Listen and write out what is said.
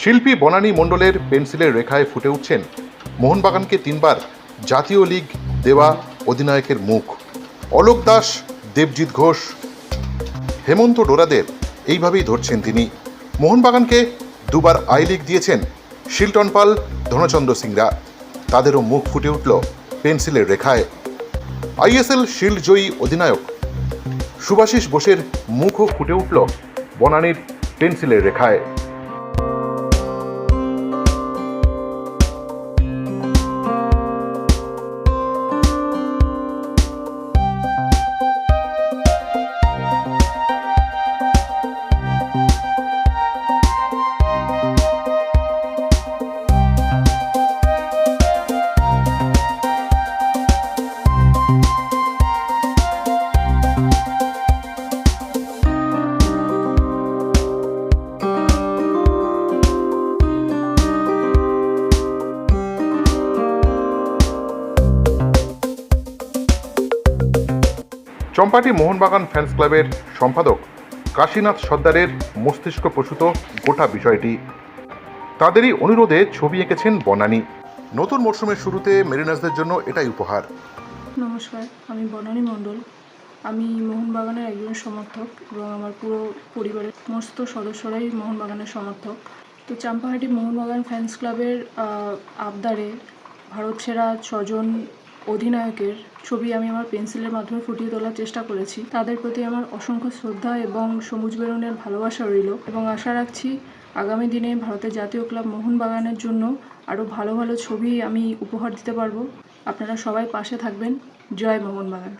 শিল্পী বনানী মণ্ডলের পেন্সিলের রেখায় ফুটে উঠছেন মোহনবাগানকে তিনবার জাতীয় লীগ দেওয়া অধিনায়কের মুখ। অলোক দাস, দেবজিৎ ঘোষ, হেমন্ত ডোরাদের এইভাবেই ধরছেন তিনি। মোহনবাগানকে দুবার আই লিগ দিয়েছেন শিলটন পাল, ধনচন্দ্র সিংরা। তাদেরও মুখ ফুটে উঠল পেন্সিলের রেখায়। আইএসএল শিল্ড জয়ী অধিনায়ক সুভাষিস বোসের মুখও ফুটে উঠল বনানীর পেন্সিলের রেখায়। চম্পাটি মোহনবাগান ফ্যান্স ক্লাবের সম্পাদক কাশীনাথ সর্দারের মস্তিষ্ক প্রসূত গোটা বিষয়টি। তাদেরই অনুরোধে ছবি এঁকেছেন বনানী। নতুন মরশুমের শুরুতে মেরিনার্সদের জন্য এটাই উপহার। নমস্কার, আমি বনানী মণ্ডল। আমি মোহনবাগানের একজন সমর্থক এবং আমার পুরো পরিবারের সমস্ত সদস্যরাই মোহনবাগানের সমর্থক। তো চাম্পাহাটি মোহনবাগান ফ্যান্স ক্লাবের আবদারে ভারত সেরা ছজন অধিনায়কের ছবি আমি আমার পেন্সিলের মাধ্যমে ফুটিয়ে তোলার চেষ্টা করেছি। তাদের প্রতি আমার অসংখ্য শ্রদ্ধা এবং সবুজ বেরুনের ভালোবাসা রইল এবং আশা রাখছি আগামী দিনে ভারতের জাতীয় ক্লাব মোহনবাগানের জন্য আরও ভালো ভালো ছবি আমি উপহার দিতে পারব। আপনারা সবাই পাশে থাকবেন। জয় Mohun Bagan.